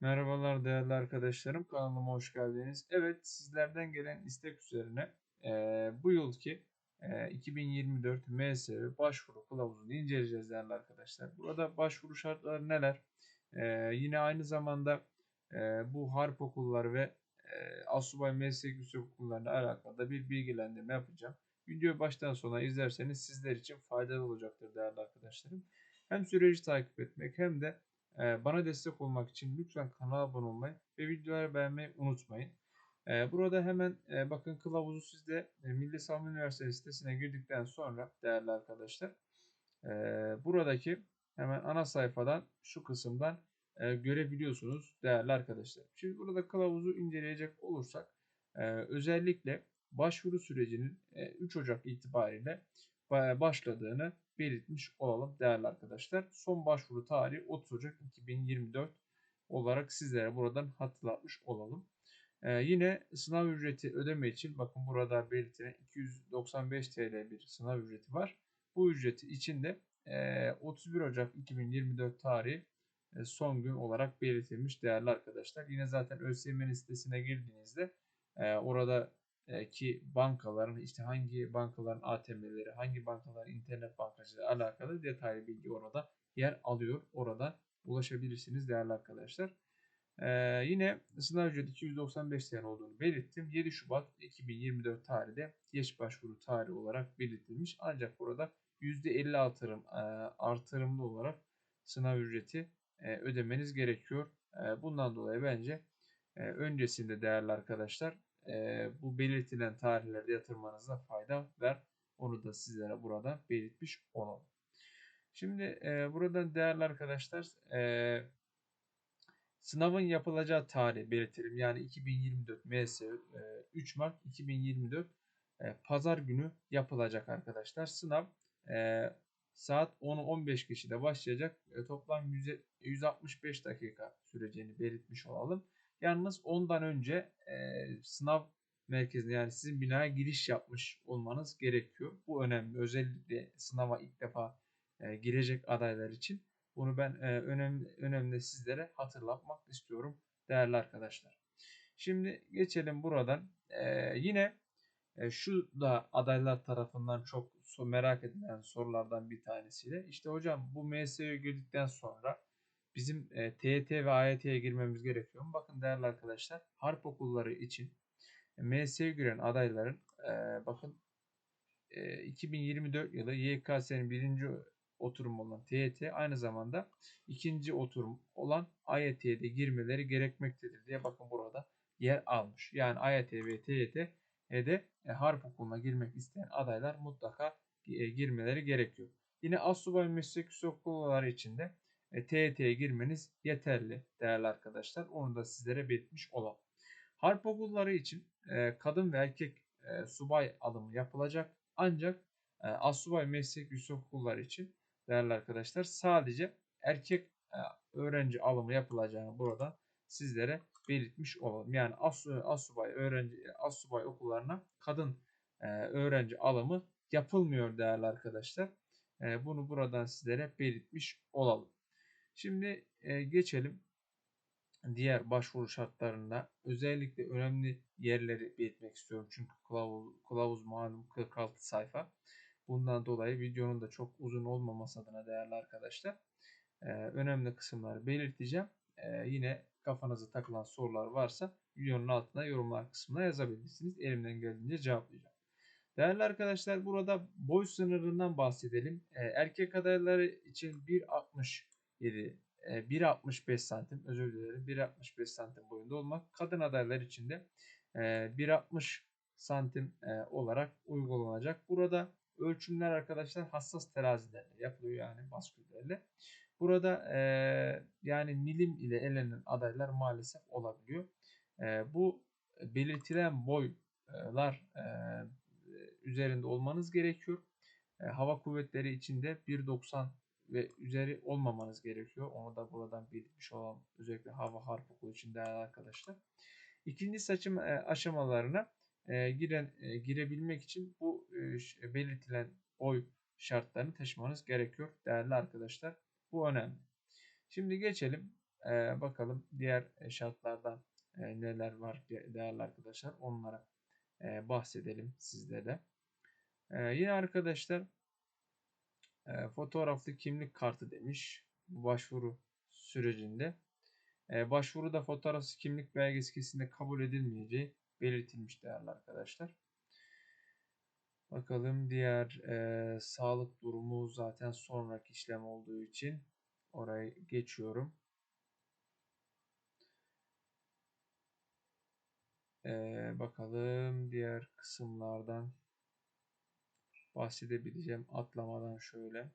Merhabalar değerli arkadaşlarım, kanalıma hoş geldiniz. Evet, sizlerden gelen istek üzerine eee, bu yılki eee, 2024 MSV başvuru kılavuzunu inceleyeceğiz değerli arkadaşlar. Burada başvuru şartları neler? Eee, yine aynı zamanda eee, bu harp okulları ve eee Asubay Meslek Yüksek Okullarına alakalı da bir bilgilendirme yapacağım. Videoyu baştan sona izlerseniz sizler için faydalı olacaktır değerli arkadaşlarım. Hem süreci takip etmek hem de Bana destek olmak için lütfen kanala abone olmayı ve videoları beğenmeyi unutmayın. Ee, Burada hemen e, bakın kılavuzu sizde e, Milli Savunma Üniversitesi sitesine girdikten sonra değerli arkadaşlar e, buradaki hemen ana sayfadan şu kısımdan e, görebiliyorsunuz değerli arkadaşlar. Şimdi burada kılavuzu inceleyecek olursak özellikle başvuru sürecinin 3 Ocak itibariyle başladığını belirtmiş olalım değerli arkadaşlar. Son başvuru tarihi 30 Ocak 2024 olarak sizlere buradan hatırlatmış olalım. Ee, yine sınav ücreti ödeme için bakın burada belirtilen 295 TL bir sınav ücreti var. Bu ücreti için de e, 31 Ocak 2024 tarihi e, son gün olarak belirtilmiş değerli arkadaşlar. Yine zaten ÖSYM'nin sitesine girdiğinizde e, orada ki bankaların işte hangi bankaların ATM'leri, hangi bankaların internet bankacılığı alakalı detaylı bilgi orada yer alıyor. Orada ulaşabilirsiniz değerli arkadaşlar. Ee, yine sınav ücreti 295 TL olduğunu belirttim. 7 Şubat 2024 tarihinde geç başvuru tarihi olarak belirtilmiş. Ancak burada %50 artırım, e, artırımlı olarak sınav ücreti e, ödemeniz gerekiyor. E, bundan dolayı bence e, öncesinde değerli arkadaşlar e, bu belirtilen tarihlerde yatırmanıza fayda ver. Onu da sizlere burada belirtmiş olalım. Şimdi e, buradan değerli arkadaşlar e, sınavın yapılacağı tarih belirtelim. Yani 2024 MS e, 3 Mart 2024 e, pazar günü yapılacak arkadaşlar. Sınav e, saat 10'u 15 kişide başlayacak. E, toplam 100, 165 dakika süreceğini belirtmiş olalım. Yalnız ondan önce e, sınav merkezine yani sizin binaya giriş yapmış olmanız gerekiyor. Bu önemli. Özellikle sınava ilk defa e, girecek adaylar için. Bunu ben e, önemli, önemli sizlere hatırlatmak istiyorum değerli arkadaşlar. Şimdi geçelim buradan. E, yine e, şu da adaylar tarafından çok merak edilen sorulardan bir tanesiyle. İşte hocam bu MSU'ya girdikten sonra bizim e, TYT ve AYT'ye girmemiz gerekiyor mu? Bakın değerli arkadaşlar harp okulları için MS'ye giren adayların e, bakın e, 2024 yılı YKS'nin birinci oturum olan TYT aynı zamanda ikinci oturum olan AYT'ye de girmeleri gerekmektedir diye bakın burada yer almış. Yani AYT ve TYT'de e, harp okuluna girmek isteyen adaylar mutlaka e, girmeleri gerekiyor. Yine Assubay Meslek Yüksek Okulları için de e, TYT'ye girmeniz yeterli değerli arkadaşlar. Onu da sizlere belirtmiş olalım. Harp okulları için e, kadın ve erkek e, subay alımı yapılacak. Ancak e, asubay meslek yüksek okulları için değerli arkadaşlar sadece erkek e, öğrenci alımı yapılacağını burada sizlere belirtmiş olalım. Yani as, asubay öğrenci asubay okullarına kadın e, öğrenci alımı yapılmıyor değerli arkadaşlar. E, bunu buradan sizlere belirtmiş olalım. Şimdi e, geçelim diğer başvuru şartlarında özellikle önemli yerleri belirtmek istiyorum. Çünkü kılavuz, kılavuz malum 46 sayfa. Bundan dolayı videonun da çok uzun olmaması adına değerli arkadaşlar e, önemli kısımları belirteceğim. E, yine kafanıza takılan sorular varsa videonun altına yorumlar kısmına yazabilirsiniz. Elimden geldiğince cevaplayacağım. Değerli arkadaşlar burada boy sınırından bahsedelim. E, erkek adayları için 1.67 1.65 santim özür dilerim 1.65 santim boyunda olmak. Kadın adaylar için de 1.60 santim olarak uygulanacak. Burada ölçümler arkadaşlar hassas terazilerle yapılıyor yani basküllerle. Burada yani milim ile elenen adaylar maalesef olabiliyor. Bu belirtilen boylar üzerinde olmanız gerekiyor. Hava kuvvetleri içinde 1.90 ve üzeri olmamanız gerekiyor. Onu da buradan belirtmiş olan özellikle hava harp okulu için değerli arkadaşlar. İkinci saçım e, aşamalarına e, giren e, girebilmek için bu belirtilen boy şartlarını taşımanız gerekiyor değerli arkadaşlar. Bu önemli. Şimdi geçelim bakalım diğer şartlardan e, neler var değerli arkadaşlar onlara bahsedelim sizlere. Yine arkadaşlar e, fotoğraflı kimlik kartı demiş başvuru sürecinde. E, başvuruda fotoğrafsız kimlik belgesi kesinlikle kabul edilmeyeceği belirtilmiş değerli arkadaşlar. Bakalım diğer e, sağlık durumu zaten sonraki işlem olduğu için orayı geçiyorum. Ee, bakalım diğer kısımlardan bahsedebileceğim atlamadan şöyle.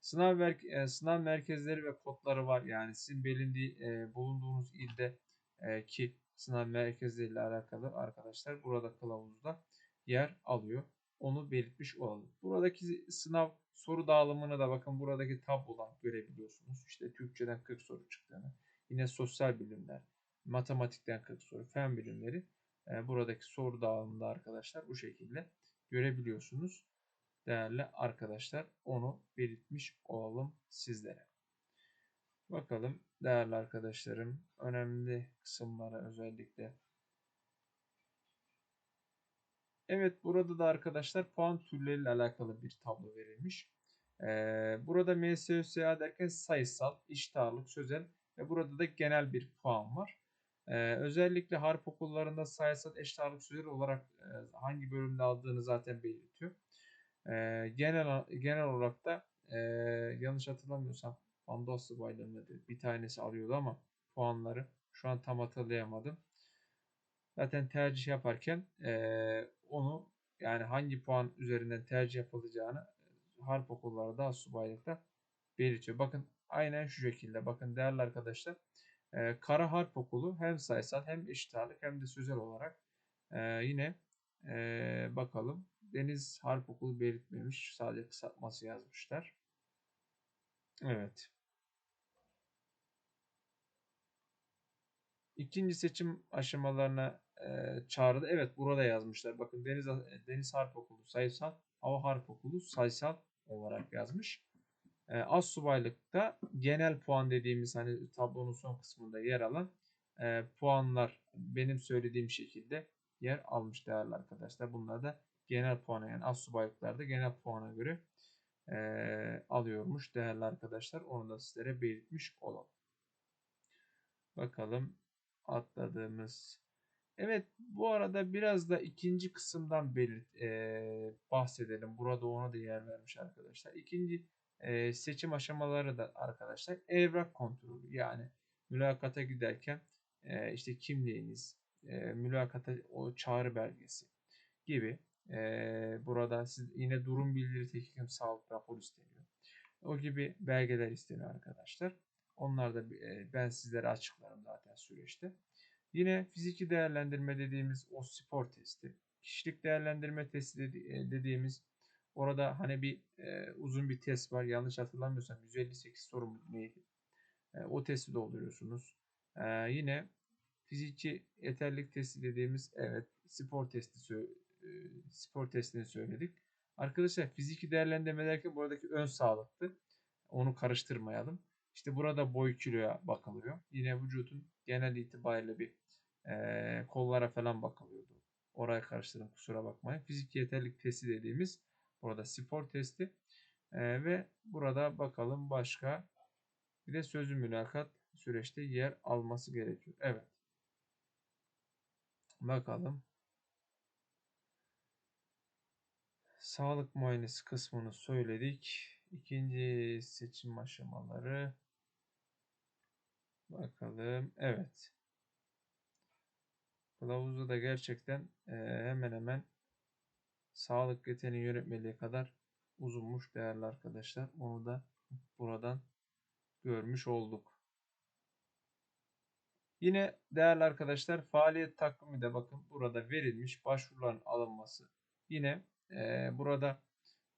Sınav, mer e, sınav merkezleri ve kodları var. Yani sizin belirli e, bulunduğunuz ilde e, ki sınav merkezleriyle alakalı arkadaşlar burada kılavuzda yer alıyor. Onu belirtmiş olalım. Buradaki sınav soru dağılımını da bakın buradaki tablodan görebiliyorsunuz. İşte Türkçeden 40 soru çıktığını. Yine sosyal bilimler, matematikten 40 soru, fen bilimleri. E, buradaki soru dağılımında arkadaşlar bu şekilde görebiliyorsunuz. Değerli arkadaşlar onu belirtmiş olalım sizlere. Bakalım değerli arkadaşlarım önemli kısımlara özellikle Evet burada da arkadaşlar puan türleriyle alakalı bir tablo verilmiş. Ee, burada MSÖSA derken sayısal, eşit ağırlık, sözel ve burada da genel bir puan var. Ee, özellikle harp okullarında sayısal eşit ağırlık sözel olarak e, hangi bölümde aldığını zaten belirtiyor. Ee, genel genel olarak da e, yanlış hatırlamıyorsam Anadolu subaylarında bir tanesi alıyordu ama puanları şu an tam hatırlayamadım. Zaten tercih yaparken e, onu yani hangi puan üzerinden tercih yapılacağını e, harp okulları da subaylıkta belirtiyor. Bakın aynen şu şekilde. Bakın değerli arkadaşlar. E, Kara Harp Okulu hem sayısal hem eşit ağırlık hem de sözel olarak e, yine e, bakalım. Deniz Harp Okulu belirtmemiş. Sadece kısaltması yazmışlar. Evet. İkinci seçim aşamalarına e, çağrıda evet burada yazmışlar. Bakın Deniz Deniz Harp Okulu sayısal, Hava Harp Okulu sayısal olarak yazmış. E, az subaylıkta genel puan dediğimiz hani tablonun son kısmında yer alan e, puanlar benim söylediğim şekilde yer almış değerli arkadaşlar. Bunlar da genel puana yani az subaylıklarda genel puana göre e, alıyormuş değerli arkadaşlar. Onu da sizlere belirtmiş olalım. Bakalım atladığımız. Evet bu arada biraz da ikinci kısımdan belirt, e, bahsedelim. Burada ona da yer vermiş arkadaşlar. İkinci e, seçim aşamaları da arkadaşlar evrak kontrolü yani mülakata giderken e, işte kimliğiniz, e, mülakata o çağrı belgesi gibi e, burada siz yine durum bildiri tekikim sağlık raporu isteniyor. O gibi belgeler isteniyor arkadaşlar. Onlar da e, ben sizlere açıklarım zaten süreçte. Yine fiziki değerlendirme dediğimiz o spor testi. Kişilik değerlendirme testi dediğimiz orada hani bir e, uzun bir test var. Yanlış hatırlamıyorsam 158 soru neydi? E, o testi dolduruyorsunuz. E, yine fiziki yeterlik testi dediğimiz evet spor testi e, spor testini söyledik. Arkadaşlar fiziki değerlendirme derken buradaki ön sağlıktı. Onu karıştırmayalım. İşte burada boy kiloya bakılıyor. Yine vücudun genel itibariyle bir e, kollara falan bakılıyordu. Oraya karıştırdım kusura bakmayın. Fizik yeterlik testi dediğimiz burada spor testi. E, ve burada bakalım başka bir de sözlü mülakat süreçte yer alması gerekiyor. Evet. Bakalım. Sağlık muayenesi kısmını söyledik. İkinci seçim aşamaları. Bakalım. Evet. Kılavuzda da gerçekten e, hemen hemen sağlık yeteneği yönetmeliği kadar uzunmuş değerli arkadaşlar. Onu da buradan görmüş olduk. Yine değerli arkadaşlar faaliyet takvimi de bakın burada verilmiş başvuruların alınması. Yine burada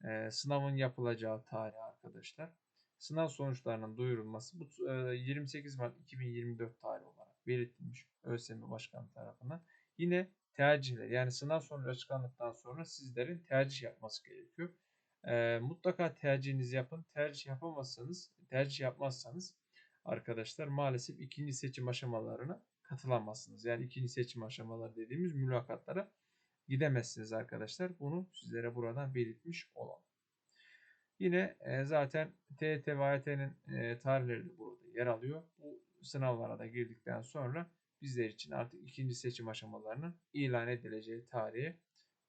e, sınavın yapılacağı tarih arkadaşlar. Sınav sonuçlarının duyurulması bu e, 28 Mart 2024 tarihi olarak belirtilmiş ÖSYM Başkanı tarafından. Yine tercihler yani sınav sonucu açıklandıktan sonra sizlerin tercih yapması gerekiyor. E, mutlaka tercihinizi yapın. Tercih yapamazsanız, tercih yapmazsanız arkadaşlar maalesef ikinci seçim aşamalarına katılamazsınız. Yani ikinci seçim aşamaları dediğimiz mülakatlara gidemezsiniz arkadaşlar. Bunu sizlere buradan belirtmiş olalım. Yine e, zaten TET ve tarihleri de burada yer alıyor. Bu sınavlara da girdikten sonra bizler için artık ikinci seçim aşamalarının ilan edileceği tarihe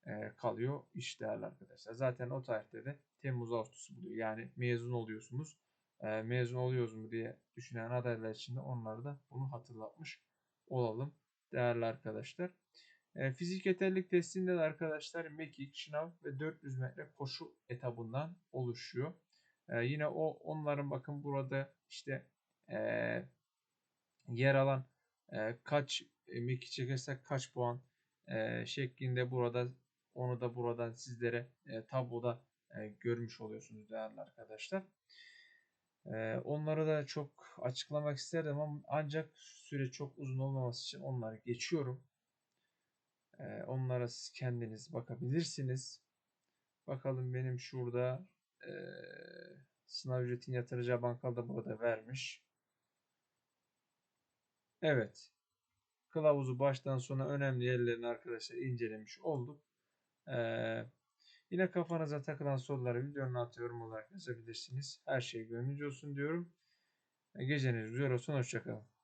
e, kalıyor iş değerli arkadaşlar. Zaten o tarihte de Temmuz Ağustos buluyor. Yani mezun oluyorsunuz. E, mezun oluyoruz mu diye düşünen adaylar için de onları da bunu hatırlatmış olalım değerli arkadaşlar. E, fizik yeterlilik testinde de arkadaşlar mekik, şınav ve 400 metre koşu etabından oluşuyor. E, yine o onların bakın burada işte e, yer alan e, kaç e, mekik çekersek kaç puan e, şeklinde burada onu da buradan sizlere e, tabloda e, görmüş oluyorsunuz değerli arkadaşlar. E, onları da çok açıklamak isterdim ama ancak süre çok uzun olmaması için onları geçiyorum. E, onlara siz kendiniz bakabilirsiniz. Bakalım benim şurada e, sınav ücretini yatıracağı bankalı da burada vermiş. Evet. Kılavuzu baştan sona önemli yerlerini arkadaşlar incelemiş olduk. Ee, yine kafanıza takılan soruları videonun altına yorum olarak yazabilirsiniz. Her şey gönlünüzce olsun diyorum. Geceniz güzel olsun. Hoşçakalın.